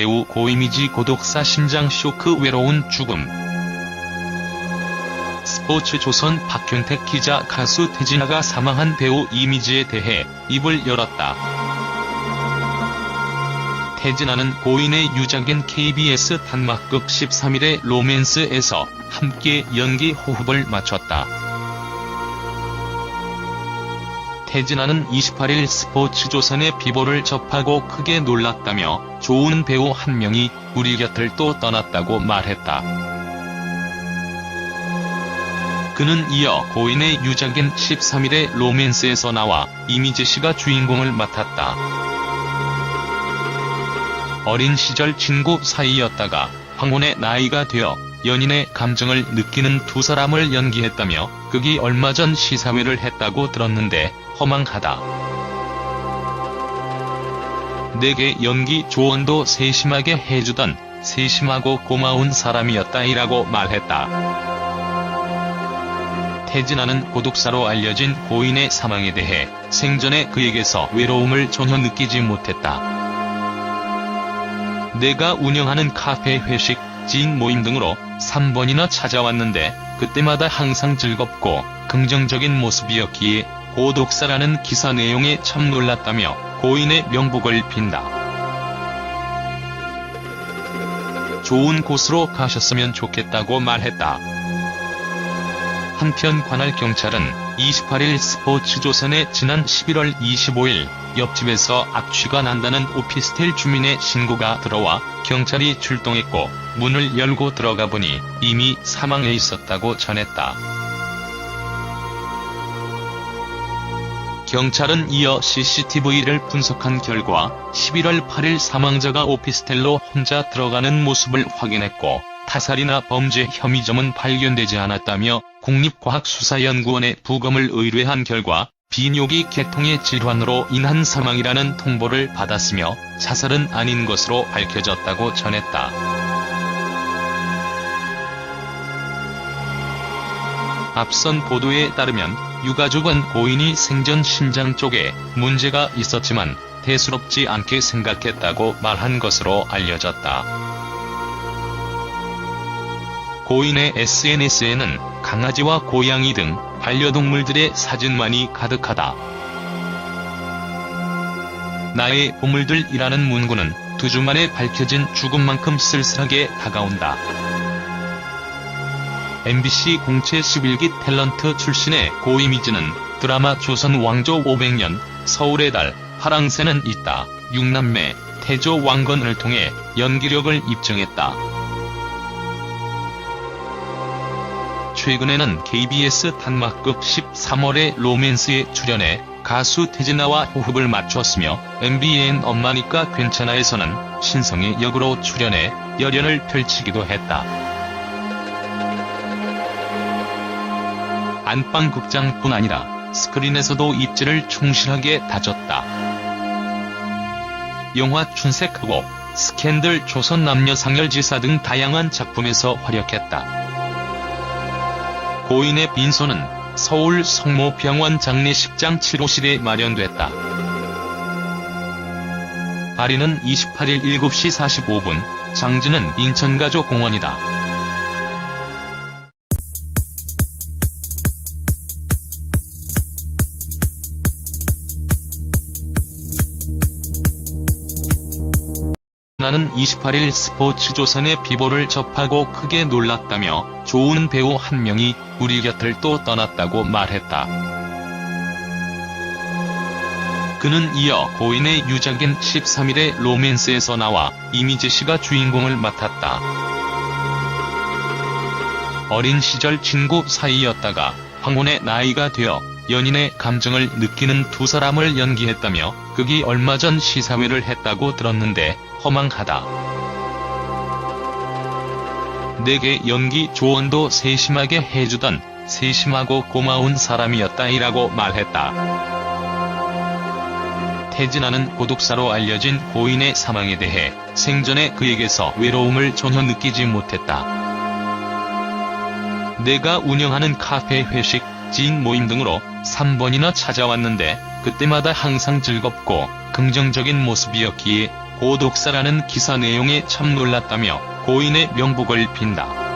배우 고이미지 고독사 심장 쇼크 외로운 죽음. 스포츠 조선 박현택 기자 가수 태진아가 사망한 배우 이미지에 대해 입을 열었다. 태진아는 고인의 유작인 KBS 단막극 13일의 로맨스에서 함께 연기 호흡을 맞췄다. 태진아는 28일 스포츠조선의 비보를 접하고 크게 놀랐다며 좋은 배우 한 명이 우리 곁을 또 떠났다고 말했다. 그는 이어 고인의 유작인 13일의 로맨스에서 나와 이미재 씨가 주인공을 맡았다. 어린 시절 친구 사이였다가 황혼의 나이가 되어 연인의 감정을 느끼는 두 사람을 연기했다며 극이 얼마 전 시사회를 했다고 들었는데 허망하다. 내게 연기 조언도 세심하게 해주던 세심하고 고마운 사람이었다이라고 말했다. 태진아는 고독사로 알려진 고인의 사망에 대해 생전에 그에게서 외로움을 전혀 느끼지 못했다. 내가 운영하는 카페 회식, 지인 모임 등으로 3번이나 찾아왔는데 그때마다 항상 즐겁고 긍정적인 모습이었기에 고독사라는 기사 내용에 참 놀랐다며 고인의 명복을 빈다. 좋은 곳으로 가셨으면 좋겠다고 말했다. 한편 관할 경찰은 28일 스포츠조선에 지난 11월 25일 옆집에서 악취가 난다는 오피스텔 주민의 신고가 들어와 경찰이 출동했고 문을 열고 들어가 보니 이미 사망해 있었다고 전했다. 경찰은 이어 CCTV를 분석한 결과 11월 8일 사망자가 오피스텔로 혼자 들어가는 모습을 확인했고 타살이나 범죄 혐의점은 발견되지 않았다며 국립과학수사연구원에 부검을 의뢰한 결과 비뇨기 계통의 질환으로 인한 사망이라는 통보를 받았으며 자살은 아닌 것으로 밝혀졌다고 전했다. 앞선 보도에 따르면 유가족은 고인이 생전 심장 쪽에 문제가 있었지만 대수롭지 않게 생각했다고 말한 것으로 알려졌다. 고인의 SNS에는 강아지와 고양이 등 반려동물들의 사진만이 가득하다. 나의 보물들이라는 문구는 두 주 만에 밝혀진 죽음만큼 쓸쓸하게 다가온다. MBC 공채 11기 탤런트 출신의 고이미지는 드라마 조선 왕조 500년, 서울의 달, 파랑새는 있다, 육남매, 태조 왕건을 통해 연기력을 입증했다. 최근에는 KBS 단막극 13월의 로맨스에 출연해 가수 태진아와 호흡을 맞췄으며 MBN 엄마니까 괜찮아에서는 신성의 역으로 출연해 열연을 펼치기도 했다. 안방극장뿐 아니라 스크린에서도 입지를 충실하게 다졌다. 영화 춘색하고 스캔들 조선 남녀 상열지사 등 다양한 작품에서 활약했다. 고인의 빈소는 서울 성모병원 장례식장 7호실에 마련됐다. 발인은 28일 7시 45분, 장지는 인천가족공원이다. 나는 28일 스포츠조선의 비보를 접하고 크게 놀랐다며 좋은 배우 한 명이 우리 곁을 또 떠났다고 말했다. 그는 이어 고인의 유작인 13일의 로맨스에서 나와 이미재 씨가 주인공을 맡았다. 어린 시절 친구 사이였다가 황혼의 나이가 되어 연인의 감정을 느끼는 두 사람을 연기했다며 극이 얼마 전 시사회를 했다고 들었는데 허망하다. 내게 연기 조언도 세심하게 해주던 세심하고 고마운 사람이었다이라고 말했다. 태진아는 고독사로 알려진 고인의 사망에 대해 생전에 그에게서 외로움을 전혀 느끼지 못했다. 내가 운영하는 카페 회식, 지인 모임 등으로 3번이나 찾아왔는데 그때마다 항상 즐겁고 긍정적인 모습이었기에 고독사라는 기사 내용에 참 놀랐다며 고인의 명복을 빈다.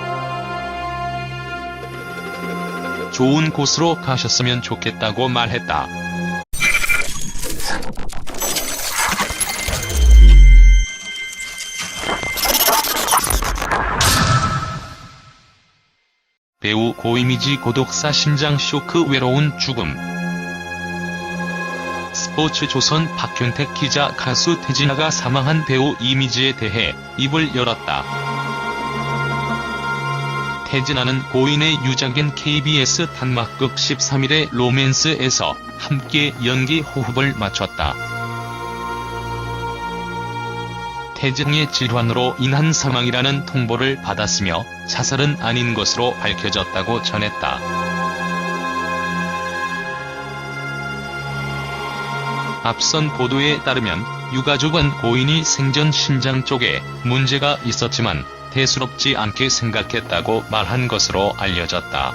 좋은 곳으로 가셨으면 좋겠다고 말했다. 배우 고이미지 고독사 심장 쇼크 외로운 죽음. 스포츠 조선 박현택 기자 가수 태진아가 사망한 배우 이미지에 대해 입을 열었다. 태진아는 고인의 유작인 KBS 단막극 13일의 로맨스에서 함께 연기 호흡을 맞췄다. 태진의 질환으로 인한 사망이라는 통보를 받았으며 자살은 아닌 것으로 밝혀졌다고 전했다. 앞선 보도에 따르면 유가족은 고인이 생전 심장 쪽에 문제가 있었지만 대수롭지 않게 생각했다고 말한 것으로 알려졌다.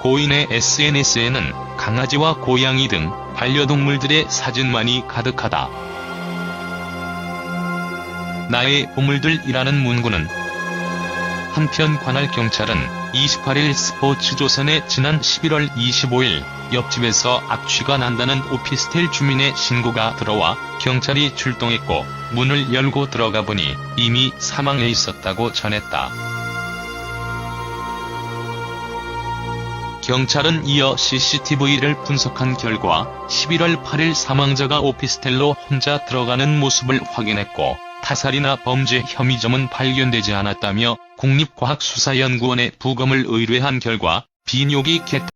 고인의 SNS에는 강아지와 고양이 등 반려동물들의 사진만이 가득하다. 나의 보물들이라는 문구는 한편 관할 경찰은 28일 스포츠조선에 지난 11월 25일 옆집에서 악취가 난다는 오피스텔 주민의 신고가 들어와 경찰이 출동했고 문을 열고 들어가 보니 이미 사망해 있었다고 전했다. 경찰은 이어 CCTV를 분석한 결과 11월 8일 사망자가 오피스텔로 혼자 들어가는 모습을 확인했고 타살이나 범죄 혐의점은 발견되지 않았다며 국립과학수사연구원에 부검을 의뢰한 결과 비뇨기 개통